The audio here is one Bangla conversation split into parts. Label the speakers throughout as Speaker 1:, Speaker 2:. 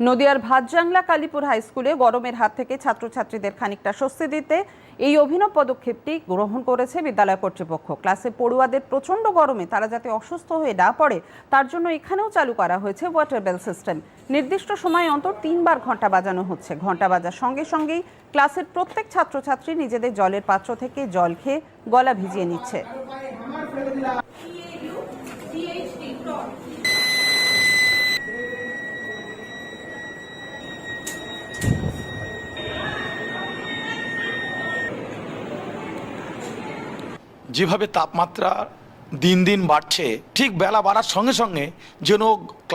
Speaker 1: নদিয়ার ভাতজাংলা কালীপুর হাই স্কুলে গরমের হাত থেকে ছাত্রছাত্রীদের খানিকটা স্বস্তি দিতে এই অভিনব পদক্ষেপটি গ্রহণ করেছে বিদ্যালয় কর্তৃপক্ষ। ক্লাসে পড়ুয়াদের প্রচণ্ড গরমে তারা যাতে অসুস্থ হয়ে না পড়ে, তার জন্য এখানেও চালু করা হয়েছে ওয়াটার বেল সিস্টেম নির্দিষ্ট সময় অন্তর তিনবার ঘণ্টা বাজানো হচ্ছে। ঘণ্টা বাজার সঙ্গে সঙ্গেই ক্লাসের প্রত্যেক ছাত্রছাত্রী নিজেদের জলের পাত্র থেকে জল খেয়ে গলা ভিজিয়ে নিচ্ছে।
Speaker 2: যেভাবে তাপমাত্রা দিন দিন বাড়ছে ঠিক বেলা বাড়ার সঙ্গে সঙ্গে যেন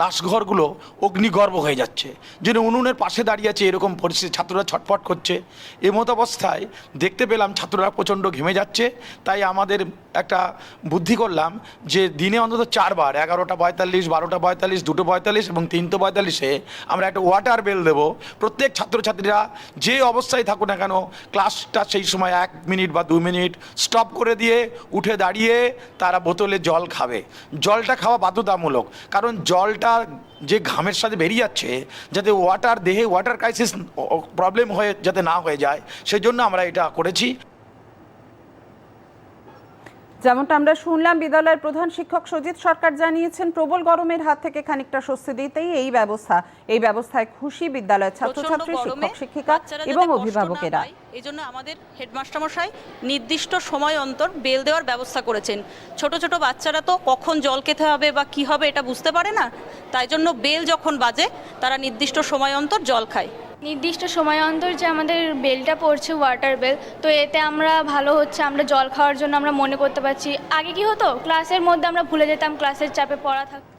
Speaker 2: ক্লাসঘরগুলো অগ্নিগর্ভ হয়ে যাচ্ছে। যেন উনুনের পাশে দাঁড়িয়ে আছে এরকম পরিস্থিতি, ছাত্ররা ছটফট করছে। এমত অবস্থায় দেখতে পেলাম ছাত্ররা প্রচণ্ড ঘেমে যাচ্ছে। তাই আমাদের একটা বুদ্ধি করলাম যে দিনে অন্তত চারবার, এগারোটা পঁয়তাল্লিশ, বারোটা পঁয়তাল্লিশ, দুটো পঁয়তাল্লিশ এবং তিনটে পঁয়তাল্লিশে আমরা একটা ওয়াটার বেল দেবো। প্রত্যেক ছাত্রছাত্রীরা যে অবস্থায় থাকুক না কেন, ক্লাসটা সেই সময় এক মিনিট বা দু মিনিট স্টপ করে দিয়ে উঠে দাঁড়িয়ে তারা বোতলে জল খাবে। জলটা খাওয়া বাধ্যতামূলক। কারণ জলটা যে ঘামের সাথে বেরিয়ে যাচ্ছে, যাতে ওয়াটার দেহে ওয়াটার ক্রাইসিস প্রবলেম হয়ে যাতে না হয়ে যায় সেই জন্য আমরা এটা করেছি।
Speaker 1: যেমনটা আমরা শুনলাম বিদ্যালয়ের প্রধান শিক্ষক সজিত সরকার জানিয়েছেন প্রবল গরমের হাত থেকে খানিকটা স্বস্তি দিতেই এই ব্যবস্থা এই ব্যবস্থায় খুশি বিদ্যালয়ের ছাত্রছাত্রী শিক্ষক শিক্ষিকা এবং অভিভাবকেরা।
Speaker 3: এই জন্য আমাদের হেডমাস্টার মশাই নির্দিষ্ট সময় অন্তর বেল দেওয়ার ব্যবস্থা করেছেন। ছোট ছোট বাচ্চারা তো কখন জল খেতে হবে বা কি হবে এটা বুঝতে পারে না তাই জন্য বেল যখন বাজে তারা নির্দিষ্ট সময় অন্তর জল খায়।
Speaker 4: নির্দিষ্ট সময় অন্তর যে আমাদের বেলটা পড়ছে ওয়াটার বেল তো এতে আমরা ভালো হচ্ছে, আমরা জল খাওয়ার জন্য আমরা মনে করতে পারছি। আগে কি হতো? ক্লাসের মধ্যে আমরা ভুলে যেতাম ক্লাসের চাপে পড়া থাকতো